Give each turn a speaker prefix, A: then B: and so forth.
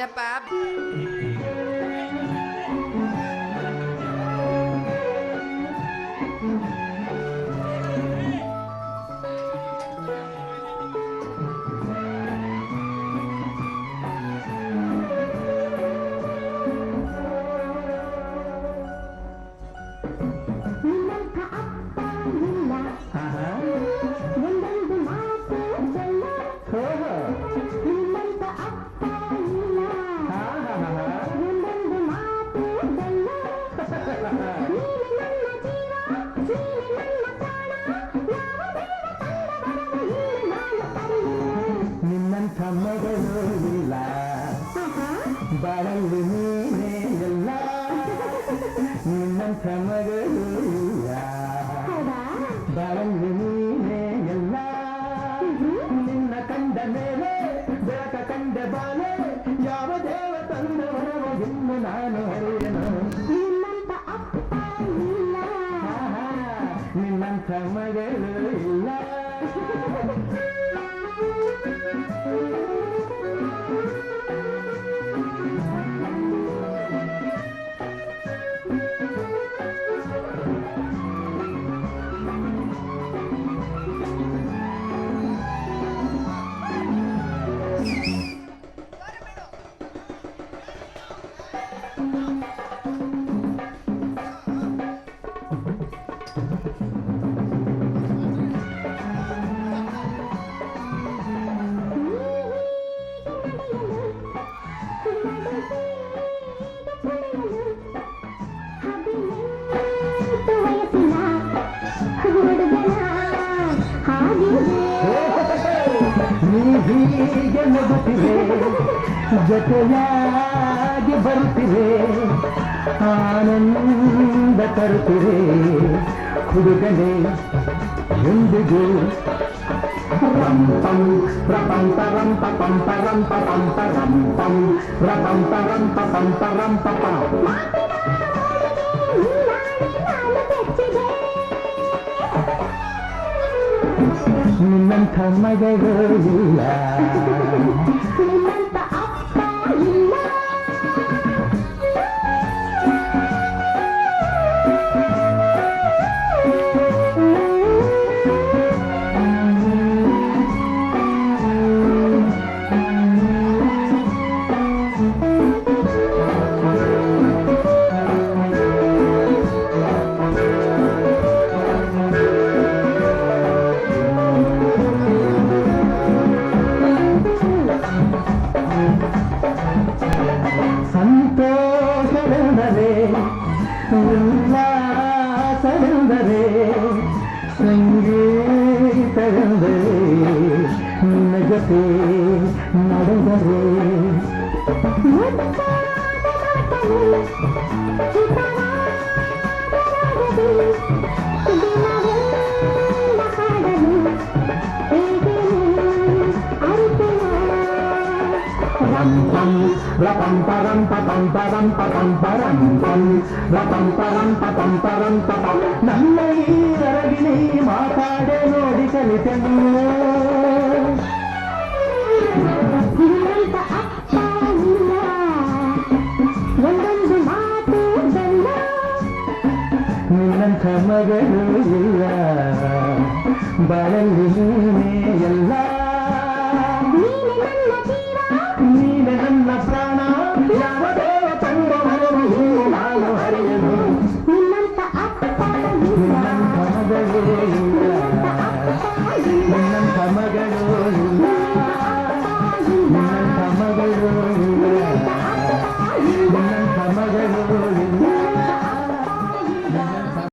A: นะ
B: ป๊าบ ಬಾಳಲ್ಲಿ ನೀನೇ ಎಲ್ಲ ನಿನ್ನಂಥ ಮಗಳು ಇಲ್ಲ
A: ಹೌದಾ
B: ಬಾಳಲ್ಲಿ ನೀನೇ ಎಲ್ಲ ನಿನ್ನ ಕಂಡ ಮೇಲೆ ಬೆಳಕ ಕಂಡ ಬಾಲೆ ಯಾವ ದೇವ ತಂದವರವ ಇನ್ನು ನಾನು ಅರಿಯನು
A: ನಿನ್ನಂಥ ಅಪ್ಪ ಇಲ್ಲ
B: ಆಹಾ, ನಿನ್ನಂಥ ಮಗಳು ಇಲ್ಲ ಹೀಗೆ ನಗುತ್ತಿವೆ ಜೊತೆಯಾಗಿ ಬರುತ್ತಿವೆ ಆನಂದ ತರುತ್ತಿವೆ ಹುಡುಗನೇ ಎಂದಿಗೂ ரம் பம் ரபம் பரம் பபம் பரம் பபம் பரம் பம் ரபம் பரம் பபம் பரம் பபம்
A: கண்ணன் கண்ணகோ இல்ல
B: பிறந்ததே கங்கே பிறந்தே நிஜத்தே நடந்ததே. Thank you. ಪಂ ರಪಂ ಪರಂ ಪಂ ಪರಂ ಪಂ ಪರಂ ಪಂ ರಪಂ ಪರಂ ಪಂ ಪರಂ ಪಂ ನನ್ನ ಈ ಅರಗಿಣಿ ಮಾತಾಡೆ ನೋಡಿ ಕಲಿತೆನು
A: ಒಂದೊಂದು ಮಾತು ಬೆಲ್ಲ
B: ನಿನ್ನಂಥ ಮಗಳು ಇಲ್ಲ ಬಾಳಲ್ಲಿ ನೀನೇ ಎಲ್ಲ